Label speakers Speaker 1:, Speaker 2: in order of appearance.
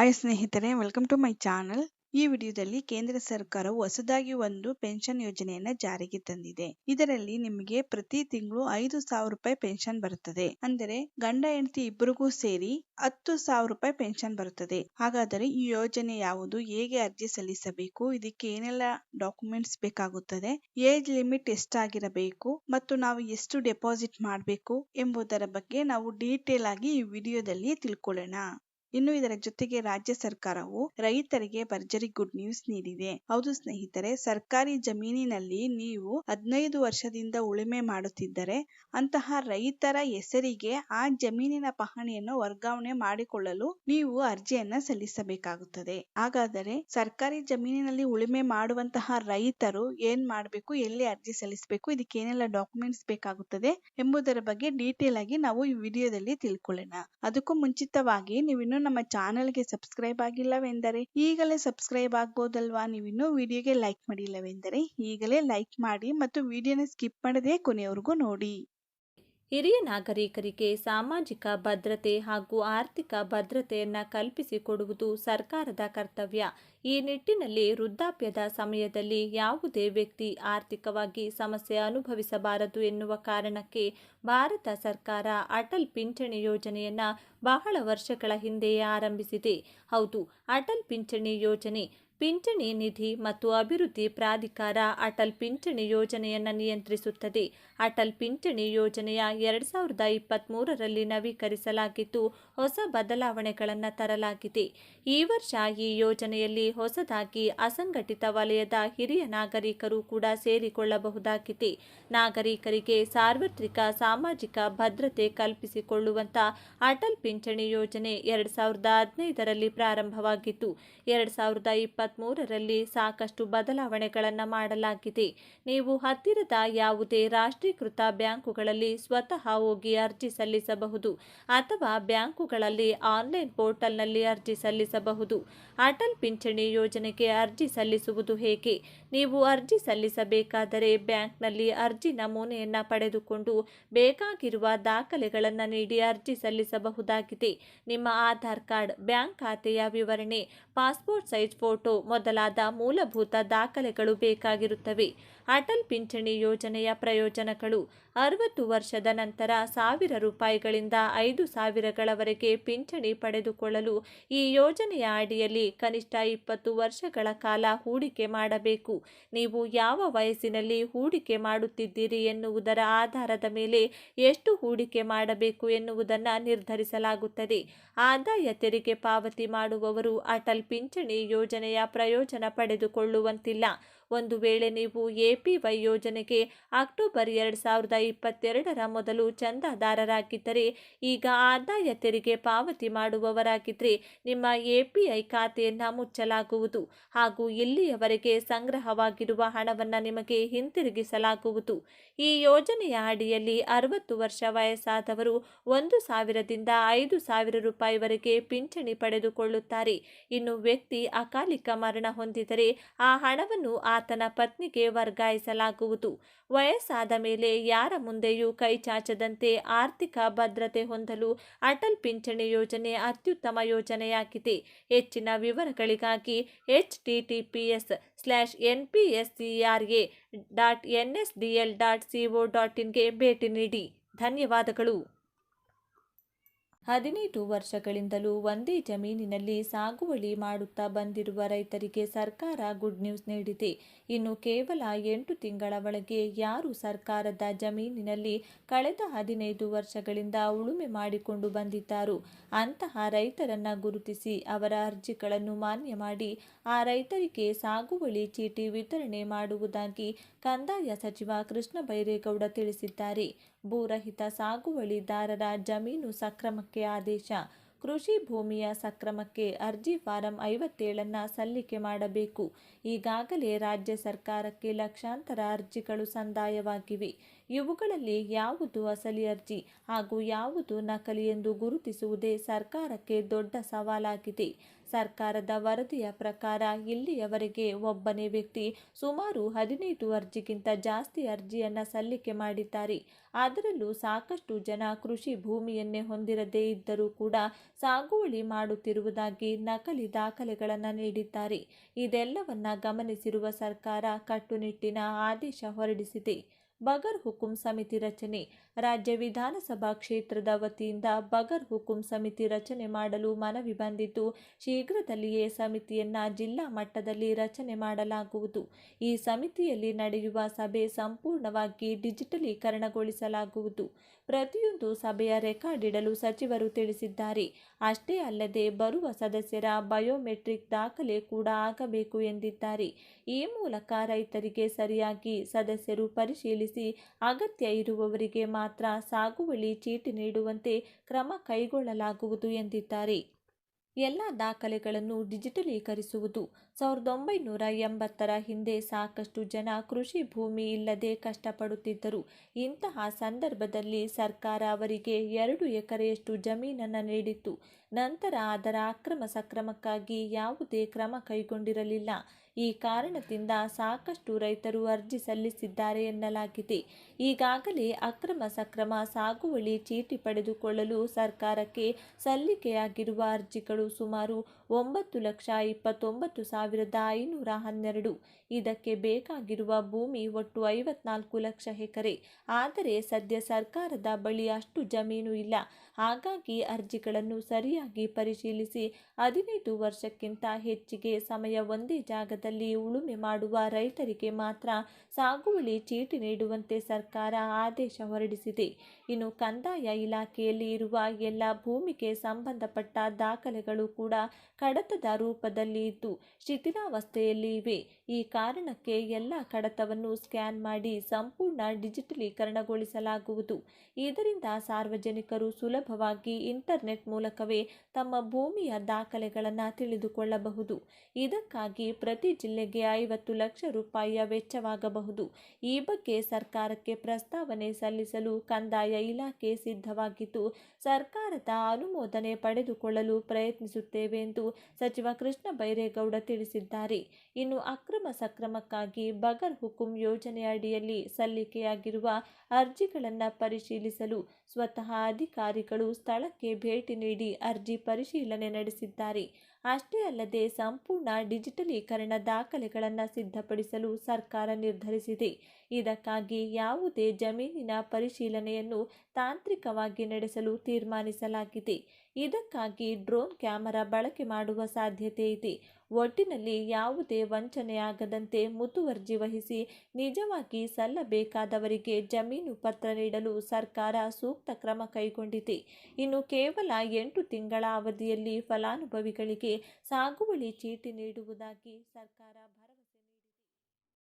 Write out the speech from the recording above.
Speaker 1: Hi ಸ್ನೇಹಿತರೆ welcome to my channel ಈ ವಿಡಿಯೋದಲ್ಲಿ ಕೇಂದ್ರ ಸರ್ಕಾರವು ಹೊಸದಾಗಿ ಒಂದು ಪೆನ್ಷನ್ ಯೋಜನೆಯನ್ನು ಜಾರಿಗೆ ತಂದಿದೆ. ಇದರಲ್ಲಿ ನಿಮಗೆ ಪ್ರತಿ ತಿಂಗಳು ಐದು ಸಾವಿರ ರೂಪಾಯಿ ಪೆನ್ಷನ್ ಬರುತ್ತದೆ. ಅಂದರೆ ಗಂಡ, ಹೆಂಡತಿ ಇಬ್ಬರಿಗೂ ಸೇರಿ ಹತ್ತು ಸಾವಿರ ರೂಪಾಯಿ ಪೆನ್ಷನ್ ಬರುತ್ತದೆ. ಹಾಗಾದರೆ ಈ ಯೋಜನೆ ಯಾವುದು, ಹೇಗೆ ಅರ್ಜಿ ಸಲ್ಲಿಸಬೇಕು, ಇದಕ್ಕೆ ಏನೆಲ್ಲ ಡಾಕ್ಯುಮೆಂಟ್ಸ್ ಬೇಕಾಗುತ್ತದೆ ಏಜ್ ಲಿಮಿಟ್ ಎಷ್ಟಾಗಿರಬೇಕು, ಮತ್ತು ನಾವು ಎಷ್ಟು ಡೆಪಾಸಿಟ್ ಮಾಡಬೇಕು ಎಂಬುದರ ಬಗ್ಗೆ ನಾವು ಡೀಟೇಲ್ ಆಗಿ ಈ ವಿಡಿಯೋದಲ್ಲಿ ತಿಳ್ಕೊಳ್ಳೋಣ. ಇನ್ನು ಇದರ ಜೊತೆಗೆ ರಾಜ್ಯ ಸರ್ಕಾರವು ರೈತರಿಗೆ ಭರ್ಜರಿ ಗುಡ್ ನ್ಯೂಸ್ ನೀಡಿದೆ. ಹೌದು ಸ್ನೇಹಿತರೆ, ಸರ್ಕಾರಿ ಜಮೀನಿನಲ್ಲಿ ನೀವು ಹದಿನೈದು ವರ್ಷದಿಂದ ಉಳುಮೆ ಮಾಡುತ್ತಿದ್ದರೆ ಅಂತಹ ರೈತರ ಹೆಸರಿಗೆ ಆ ಜಮೀನಿನ ಪಹಣಿಯನ್ನು ವರ್ಗಾವಣೆ ಮಾಡಿಕೊಳ್ಳಲು ನೀವು ಅರ್ಜಿಯನ್ನ ಸಲ್ಲಿಸಬೇಕಾಗುತ್ತದೆ. ಹಾಗಾದರೆ ಸರ್ಕಾರಿ ಜಮೀನಿನಲ್ಲಿ ಉಳುಮೆ ಮಾಡುವಂತಹ ರೈತರು ಏನ್ ಮಾಡಬೇಕು, ಎಲ್ಲಿ ಅರ್ಜಿ ಸಲ್ಲಿಸಬೇಕು ಇದಕ್ಕೆ ಏನೆಲ್ಲ ಡಾಕ್ಯುಮೆಂಟ್ಸ್ ಬೇಕಾಗುತ್ತದೆ ಎಂಬುದರ ಬಗ್ಗೆ ಡೀಟೇಲ್ ಆಗಿ ನಾವು ಈ ವಿಡಿಯೋದಲ್ಲಿ ತಿಳ್ಕೊಳ್ಳೋಣ. ಅದಕ್ಕೂ ಮುಂಚಿತವಾಗಿ ನೀವಿನ್ನು ನಮ್ಮ ಚಾನೆಲ್ಗೆ ಸಬ್ಸ್ಕ್ರೈಬ್ ಆಗಿಲ್ಲವೆಂದರೆ ಈಗಲೇ ಸಬ್ಸ್ಕ್ರೈಬ್ ಆಗ್ಬೋದಲ್ವಾ? ನೀವಿನ್ನೂ ವಿಡಿಯೋಗೆ ಲೈಕ್ ಮಾಡಿಲ್ಲವೆಂದರೆ ಈಗಲೇ ಲೈಕ್ ಮಾಡಿ ಮತ್ತು ವಿಡಿಯೋನ ಸ್ಕಿಪ್ ಮಾಡದೆ ಕೊನೆಯವರೆಗೂ ನೋಡಿ.
Speaker 2: ಹಿರಿಯ ನಾಗರಿಕರಿಗೆ ಸಾಮಾಜಿಕ ಭದ್ರತೆ ಹಾಗೂ ಆರ್ಥಿಕ ಭದ್ರತೆಯನ್ನು ಕಲ್ಪಿಸಿಕೊಡುವುದು ಸರ್ಕಾರದ ಕರ್ತವ್ಯ. ಈ ನಿಟ್ಟಿನಲ್ಲಿ ವೃದ್ಧಾಪ್ಯದ ಸಮಯದಲ್ಲಿ ಯಾವುದೇ ವ್ಯಕ್ತಿ ಆರ್ಥಿಕವಾಗಿ ಸಮಸ್ಯೆ ಅನುಭವಿಸಬಾರದು ಎನ್ನುವ ಕಾರಣಕ್ಕೆ ಭಾರತ ಸರ್ಕಾರ ಅಟಲ್ ಪಿಂಚಣಿ ಯೋಜನೆಯನ್ನು ಬಹಳ ವರ್ಷಗಳ ಹಿಂದೆಯೇ ಆರಂಭಿಸಿದೆ. ಹೌದು, ಅಟಲ್ ಪಿಂಚಣಿ ಯೋಜನೆ ಪಿಂಚಣಿ ನಿಧಿ ಮತ್ತು ಅಭಿವೃದ್ಧಿ ಪ್ರಾಧಿಕಾರ ಅಟಲ್ ಪಿಂಚಣಿ ಯೋಜನೆಯನ್ನು ನಿಯಂತ್ರಿಸುತ್ತದೆ. ಅಟಲ್ ಪಿಂಚಣಿ ಯೋಜನೆಯ ಎರಡು ಸಾವಿರದ ಇಪ್ಪತ್ತ್ಮೂರರಲ್ಲಿ ನವೀಕರಿಸಲಾಗಿದ್ದು ಹೊಸ ಬದಲಾವಣೆಗಳನ್ನು ತರಲಾಗಿದೆ. ಈ ವರ್ಷ ಈ ಯೋಜನೆಯಲ್ಲಿ ಹೊಸದಾಗಿ ಅಸಂಘಟಿತ ವಲಯದ ಹಿರಿಯ ನಾಗರಿಕರು ಕೂಡ ಸೇರಿಕೊಳ್ಳಬಹುದಾಗಿದೆ. ನಾಗರಿಕರಿಗೆ ಸಾರ್ವತ್ರಿಕ ಸಾಮಾಜಿಕ ಭದ್ರತೆ ಕಲ್ಪಿಸಿಕೊಳ್ಳುವಂಥ ಅಟಲ್ ಪಿಂಚಣಿ ಯೋಜನೆ ಎರಡು ಸಾವಿರದ ಹದಿನೈದರಲ್ಲಿ ಪ್ರಾರಂಭವಾಗಿತ್ತು ಎರಡು ಸಾವಿರದ ಇಪ್ಪತ್ತ್ಮೂರರಲ್ಲಿ ಸಾಕಷ್ಟು ಬದಲಾವಣೆಗಳನ್ನು ಮಾಡಲಾಗಿದೆ. ನೀವು ಹತ್ತಿರದ ಯಾವುದೇ ರಾಷ್ಟ್ರೀಕೃತ ಬ್ಯಾಂಕುಗಳಲ್ಲಿ ಸ್ವತಃ ಹೋಗಿ ಅರ್ಜಿ ಸಲ್ಲಿಸಬಹುದು ಅಥವಾ ಬ್ಯಾಂಕುಗಳಲ್ಲಿ ಆನ್ಲೈನ್ ಪೋರ್ಟಲ್ನಲ್ಲಿ ಅರ್ಜಿ ಸಲ್ಲಿಸಬಹುದು. ಅಟಲ್ ಪಿಂಚಣಿ ಯೋಜನೆಗೆ ಅರ್ಜಿ ಸಲ್ಲಿಸುವುದು ಹೇಗೆ? ನೀವು ಅರ್ಜಿ ಸಲ್ಲಿಸಬೇಕಾದರೆ ಬ್ಯಾಂಕ್ನಲ್ಲಿ ಅರ್ಜಿ ನಮೂನೆಯನ್ನು ಪಡೆದುಕೊಂಡು ಬೇಕಾಗಿರುವ ದಾಖಲೆಗಳನ್ನು ನೀಡಿ ಅರ್ಜಿ ಸಲ್ಲಿಸಬಹುದಾಗಿದೆ. ನಿಮ್ಮ ಆಧಾರ್ ಕಾರ್ಡ್, ಬ್ಯಾಂಕ್ ಖಾತೆಯ ವಿವರಣೆ, ಪಾಸ್ಪೋರ್ಟ್ ಸೈಜ್ ಫೋಟೋ ಮೊದಲಾದ ಮೂಲಭೂತ ದಾಖಲೆಗಳು ಬೇಕಾಗಿರುತ್ತವೆ. ಅಟಲ್ ಪಿಂಚಣಿ ಯೋಜನೆಯ ಪ್ರಯೋಜನಗಳು. ಅರವತ್ತು ವರ್ಷದ ನಂತರ ಸಾವಿರ ರೂಪಾಯಿಗಳಿಂದ ಐದು ಸಾವಿರಗಳವರೆಗೆ ಪಿಂಚಣಿ ಪಡೆದುಕೊಳ್ಳಲು ಈ ಯೋಜನೆಯ ಅಡಿಯಲ್ಲಿ ಕನಿಷ್ಠ ಇಪ್ಪತ್ತು ವರ್ಷಗಳ ಕಾಲ ಹೂಡಿಕೆ ಮಾಡಬೇಕು. ನೀವು ಯಾವ ವಯಸ್ಸಿನಲ್ಲಿ ಹೂಡಿಕೆ ಮಾಡುತ್ತಿದ್ದೀರಿ ಎನ್ನುವುದರ ಆಧಾರದ ಮೇಲೆ ಎಷ್ಟು ಹೂಡಿಕೆ ಮಾಡಬೇಕು ಎನ್ನುವುದನ್ನು ನಿರ್ಧರಿಸಲಾಗುತ್ತದೆ. ಆದಾಯ ತೆರಿಗೆ ಪಾವತಿ ಮಾಡುವವರು ಅಟಲ್ ಪಿಂಚಣಿ ಯೋಜನೆಯ ಪ್ರಯೋಜನ ಪಡೆದುಕೊಳ್ಳುವಂತಿಲ್ಲ. ಒಂದು ವೇಳೆ ನೀವು ಎಪಿವೈ ಯೋಜನೆಗೆ ಅಕ್ಟೋಬರ್ ಎರಡು ಸಾವಿರದ ಇಪ್ಪತ್ತೆರಡರ ಮೊದಲು ಚಂದಾದಾರರಾಗಿದ್ದರೆ, ಈಗ ಆದಾಯ ತೆರಿಗೆ ಪಾವತಿ ಮಾಡುವವರಾಗಿದ್ದರೆ, ನಿಮ್ಮ ಎಪಿಐ ಖಾತೆಯನ್ನು ಮುಚ್ಚಲಾಗುವುದು ಹಾಗೂ ಇಲ್ಲಿಯವರೆಗೆ ಸಂಗ್ರಹವಾಗಿರುವ ಹಣವನ್ನು ನಿಮಗೆ ಹಿಂತಿರುಗಿಸಲಾಗುವುದು. ಈ ಯೋಜನೆಯ ಅಡಿಯಲ್ಲಿ ಅರವತ್ತು ವರ್ಷ ವಯಸ್ಸಾದವರು ಒಂದು ಸಾವಿರದಿಂದ ಐದು ಸಾವಿರ ರೂಪಾಯಿವರೆಗೆ ಪಿಂಚಣಿ ಪಡೆದುಕೊಳ್ಳುತ್ತಾರೆ. ಇನ್ನು ವ್ಯಕ್ತಿ ಅಕಾಲಿಕ ಮರಣ ಹೊಂದಿದರೆ ಆ ಹಣವನ್ನು ಆತನ ಪತ್ನಿಗೆ ವರ್ಗಾಯಿಸಲಾಗುವುದು. ವಯಸ್ಸಾದ ಮೇಲೆ ಯಾರ ಮುಂದೆಯೂ ಕೈ ಚಾಚದಂತೆ ಆರ್ಥಿಕ ಭದ್ರತೆ ಹೊಂದಲು ಅಟಲ್ ಪಿಂಚಣಿ ಯೋಜನೆ ಅತ್ಯುತ್ತಮ ಯೋಜನೆಯಾಗಿದೆ. ಹೆಚ್ಚಿನ ವಿವರಗಳಿಗಾಗಿ H T T P S slash N P S C R A dot N S D L dot C O dot ಇನ್ಗೆ ಭೇಟಿ ನೀಡಿ. ಧನ್ಯವಾದಗಳು. ಹದಿನೈದು ವರ್ಷಗಳಿಂದಲೂ ಒಂದೇ ಜಮೀನಿನಲ್ಲಿ ಸಾಗುವಳಿ ಮಾಡುತ್ತಾ ಬಂದಿರುವ ರೈತರಿಗೆ ಸರ್ಕಾರ ಗುಡ್ ನ್ಯೂಸ್ ನೀಡಿದೆ. ಇನ್ನು ಕೇವಲ ಎಂಟು ತಿಂಗಳ ಒಳಗೆ ಯಾರು ಸರ್ಕಾರದ ಜಮೀನಿನಲ್ಲಿ ಕಳೆದ ಹದಿನೈದು ವರ್ಷಗಳಿಂದ ಉಳುಮೆ ಮಾಡಿಕೊಂಡು ಬಂದಿದ್ದಾರೋ ಅಂತಹ ರೈತರನ್ನ ಗುರುತಿಸಿ ಅವರ ಅರ್ಜಿಗಳನ್ನು ಮಾನ್ಯ ಮಾಡಿ, ಆ ರೈತರಿಗೆ ಸಾಗುವಳಿ ಚೀಟಿ ವಿತರಣೆ ಮಾಡುವುದಾಗಿ ಕಂದಾಯ ಸಚಿವ ಕೃಷ್ಣ ಬೈರೇಗೌಡ ತಿಳಿಸಿದ್ದಾರೆ. ಭೂರಹಿತ ಸಾಗುವಳಿದಾರರ ಜಮೀನು ಸಕ್ರಮಕ್ಕೆ ಆದೇಶ. ಕೃಷಿ ಭೂಮಿಯ ಸಕ್ರಮಕ್ಕೆ ಅರ್ಜಿ ಫಾರಂ ಐವತ್ತೇಳನ್ನು ಸಲ್ಲಿಕೆ ಮಾಡಬೇಕು. ಈಗಾಗಲೇ ರಾಜ್ಯ ಸರ್ಕಾರಕ್ಕೆ ಲಕ್ಷಾಂತರ ಅರ್ಜಿಗಳು ಸಂದಾಯವಾಗಿವೆ. ಇವುಗಳಲ್ಲಿ ಯಾವುದು ಅಸಲಿ ಅರ್ಜಿ ಹಾಗೂ ಯಾವುದು ನಕಲಿ ಎಂದು ಗುರುತಿಸುವುದೇ ಸರ್ಕಾರಕ್ಕೆ ದೊಡ್ಡ ಸವಾಲಾಗಿದೆ. ಸರ್ಕಾರದ ವರದಿಯ ಪ್ರಕಾರ ಇಲ್ಲಿಯವರೆಗೆ ಒಬ್ಬನೇ ವ್ಯಕ್ತಿ ಸುಮಾರು ಹದಿನೈದು ಅರ್ಜಿಗಿಂತ ಜಾಸ್ತಿ ಅರ್ಜಿಯನ್ನು ಸಲ್ಲಿಕೆ ಮಾಡಿದ್ದಾರೆ. ಅದರಲ್ಲೂ ಸಾಕಷ್ಟು ಜನ ಕೃಷಿ ಭೂಮಿಯನ್ನೇ ಹೊಂದಿರದೇ ಇದ್ದರೂ ಕೂಡ ಸಾಗುವಳಿ ಮಾಡುತ್ತಿರುವುದಾಗಿ ನಕಲಿ ದಾಖಲೆಗಳನ್ನು ನೀಡಿದ್ದಾರೆ. ಇದೆಲ್ಲವನ್ನ ಗಮನಿಸಿರುವ ಸರ್ಕಾರ ಕಟ್ಟುನಿಟ್ಟಿನ ಆದೇಶ ಹೊರಡಿಸಿದೆ. ಬಗರ್ ಹುಕುಂ ಸಮಿತಿ ರಚನೆ. ರಾಜ್ಯ ವಿಧಾನಸಭಾ ಕ್ಷೇತ್ರದ ವತಿಯಿಂದ ಬಗರ್ ಹುಕುಂ ಸಮಿತಿ ರಚನೆ ಮಾಡಲು ಮನವಿ ಬಂದಿದ್ದು, ಶೀಘ್ರದಲ್ಲಿಯೇ ಸಮಿತಿಯನ್ನು ಜಿಲ್ಲಾ ಮಟ್ಟದಲ್ಲಿ ರಚನೆ ಮಾಡಲಾಗುವುದು. ಈ ಸಮಿತಿಯಲ್ಲಿ ನಡೆಯುವ ಸಭೆ ಸಂಪೂರ್ಣವಾಗಿ ಡಿಜಿಟಲೀಕರಣಗೊಳಿಸಲಾಗುವುದು. ಪ್ರತಿಯೊಂದು ಸಭೆಯ ರೆಕಾರ್ಡ್ ಇಡಲು ಸಚಿವರು ತಿಳಿಸಿದ್ದಾರೆ. ಅಷ್ಟೇ ಅಲ್ಲದೆ ಬರುವ ಸದಸ್ಯರ ಬಯೋಮೆಟ್ರಿಕ್ ದಾಖಲೆ ಕೂಡ ಆಗಬೇಕು ಎಂದಿದ್ದಾರೆ. ಈ ಮೂಲಕ ರೈತರಿಗೆ ಸರಿಯಾಗಿ ಸದಸ್ಯರು ಪರಿಶೀಲಿಸಿ ಅಗತ್ಯ ಇರುವವರಿಗೆ ಮಾತ್ರ ಸಾಗುವಳಿ ಚೀಟಿ ನೀಡುವಂತೆ ಕ್ರಮ ಕೈಗೊಳ್ಳಲಾಗುವುದು ಎಂದಿದ್ದಾರೆ. ಎಲ್ಲ ದಾಖಲೆಗಳನ್ನು ಡಿಜಿಟಲೀಕರಿಸುವುದು. ಸಾವಿರದ ಒಂಬೈನೂರ ಎಂಬತ್ತರ ಹಿಂದೆ ಸಾಕಷ್ಟು ಜನ ಕೃಷಿ ಭೂಮಿ ಇಲ್ಲದೆ ಕಷ್ಟಪಡುತ್ತಿದ್ದರು. ಇಂತಹ ಸಂದರ್ಭದಲ್ಲಿ ಸರ್ಕಾರ ಅವರಿಗೆ ಎರಡು ಎಕರೆಯಷ್ಟು ಜಮೀನನ್ನು ನೀಡಿತ್ತು. ನಂತರ ಅದರ ಅಕ್ರಮ ಸಕ್ರಮಕ್ಕಾಗಿ ಯಾವುದೇ ಕ್ರಮ ಕೈಗೊಂಡಿರಲಿಲ್ಲ. ಈ ಕಾರಣದಿಂದ ಸಾಕಷ್ಟು ರೈತರು ಅರ್ಜಿ ಸಲ್ಲಿಸಿದ್ದಾರೆ ಎನ್ನಲಾಗಿದೆ. ಈಗಾಗಲೇ ಅಕ್ರಮ ಸಕ್ರಮ ಸಾಗುವಳಿ ಚೀಟಿ ಪಡೆದುಕೊಳ್ಳಲು ಸರ್ಕಾರಕ್ಕೆ ಸಲ್ಲಿಕೆಯಾಗಿರುವ ಅರ್ಜಿಗಳು ಸುಮಾರು ಒಂಬತ್ತು ಲಕ್ಷ ಇಪ್ಪತ್ತೊಂಬತ್ತು ಸಾವಿರದ ಐನೂರ ಹನ್ನೆರಡು. ಇದಕ್ಕೆ ಬೇಕಾಗಿರುವ ಭೂಮಿ ಒಟ್ಟು ಐವತ್ನಾಲ್ಕು ಲಕ್ಷ ಎಕರೆ. ಆದರೆ ಸದ್ಯ ಸರ್ಕಾರದ ಬಳಿ ಅಷ್ಟು ಜಮೀನು ಇಲ್ಲ. ಹಾಗಾಗಿ ಅರ್ಜಿಗಳನ್ನು ಸರಿಯಾಗಿ ಪರಿಶೀಲಿಸಿ ಹದಿನೈದು ವರ್ಷಕ್ಕಿಂತ ಹೆಚ್ಚಿಗೆ ಸಮಯ ಒಂದೇ ಜಾಗದಲ್ಲಿ ಉಳುಮೆ ಮಾಡುವ ರೈತರಿಗೆ ಮಾತ್ರ ಸಾಗುವಳಿ ಚೀಟಿ ನೀಡುವಂತೆ ಸರ್ಕಾರ ಆದೇಶ ಹೊರಡಿಸಿದೆ. ಇನ್ನು ಕಂದಾಯ ಇಲಾಖೆಯಲ್ಲಿ ಇರುವ ಎಲ್ಲ ಭೂಮಿಗೆ ಸಂಬಂಧಪಟ್ಟ ದಾಖಲೆಗಳು ಕೂಡ ಕಡತದ ರೂಪದಲ್ಲಿ ಇದ್ದು, ಶಿಥಿಲಾವಸ್ಥೆಯಲ್ಲಿ ಇವೆ. ಈ ಕಾರಣಕ್ಕೆ ಎಲ್ಲ ಕಡತವನ್ನು ಸ್ಕ್ಯಾನ್ ಮಾಡಿ ಸಂಪೂರ್ಣ ಡಿಜಿಟಲೀಕರಣಗೊಳಿಸಲಾಗುವುದು. ಇದರಿಂದ ಸಾರ್ವಜನಿಕರು ಸುಲಭವಾಗಿ ಇಂಟರ್ನೆಟ್ ಮೂಲಕವೇ ತಮ್ಮ ಭೂಮಿಯ ದಾಖಲೆಗಳನ್ನು ತಿಳಿದುಕೊಳ್ಳಬಹುದು. ಇದಕ್ಕಾಗಿ ಪ್ರತಿ ಜಿಲ್ಲೆಗೆ ಐವತ್ತು ಲಕ್ಷ ರೂಪಾಯಿಯ ವೆಚ್ಚವಾಗಬಹುದು. ಈ ಬಗ್ಗೆ ಸರ್ಕಾರಕ್ಕೆ ಪ್ರಸ್ತಾವನೆ ಸಲ್ಲಿಸಲು ಕಂದಾಯ ಇಲಾಖೆ ಸಿದ್ಧವಾಗಿದ್ದು, ಸರ್ಕಾರದ ಅನುಮೋದನೆ ಪಡೆದುಕೊಳ್ಳಲು ಪ್ರಯತ್ನಿಸುತ್ತೇವೆ ಎಂದು ಸಚಿವ ಕೃಷ್ಣ ಬೈರೇಗೌಡ ತಿಳಿಸಿದ್ದಾರೆ. ಇನ್ನು ಅಕ್ರಮ ಸಕ್ರಮಕ್ಕಾಗಿ ಬಗರ್ ಹುಕುಂ ಯೋಜನೆ ಅಡಿಯಲ್ಲಿ ಸಲ್ಲಿಕೆಯಾಗಿರುವ ಅರ್ಜಿಗಳನ್ನು ಪರಿಶೀಲಿಸಲು ಸ್ವತಃ ಅಧಿಕಾರಿಗಳು ಸ್ಥಳಕ್ಕೆ ಭೇಟಿ ನೀಡಿ ಅರ್ಜಿ ಪರಿಶೀಲನೆ ನಡೆಸಿದ್ದಾರೆ. ಅಷ್ಟೇ ಅಲ್ಲದೆ ಸಂಪೂರ್ಣ ಡಿಜಿಟಲೀಕರಣ ದಾಖಲೆಗಳನ್ನು ಸಿದ್ಧಪಡಿಸಲು ಸರ್ಕಾರ ನಿರ್ಧರಿಸಿದೆ. ಇದಕ್ಕಾಗಿ ಯಾವುದೇ ಜಮೀನಿನ ಪರಿಶೀಲನೆಯನ್ನು ತಾಂತ್ರಿಕವಾಗಿ ನಡೆಸಲು ತೀರ್ಮಾನಿಸಲಾಗಿದೆ. ಇದಕ್ಕಾಗಿ ಡ್ರೋನ್ ಕ್ಯಾಮೆರಾ ಬಳಕೆ ಮಾಡುವ ಸಾಧ್ಯತೆ ಇದೆ. ಒಟ್ಟಿನಲ್ಲಿ ಯಾವುದೇ ವಂಚನೆಯಾಗದಂತೆ ಮುತುವರ್ಜಿ ವಹಿಸಿ ನಿಜವಾಗಿ ಸಲ್ಲಬೇಕಾದವರಿಗೆ ಜಮೀನು ಪತ್ರ ನೀಡಲು ಸರ್ಕಾರ ಸೂಕ್ತ ಕ್ರಮ ಕೈಗೊಂಡಿದೆ. ಇನ್ನು ಕೇವಲ ಎಂಟು ತಿಂಗಳ ಅವಧಿಯಲ್ಲಿ ಫಲಾನುಭವಿಗಳಿಗೆ ಸಾಗುವಳಿ ಚೀಟಿ ನೀಡುವುದಾಗಿ ಸರ್ಕಾರ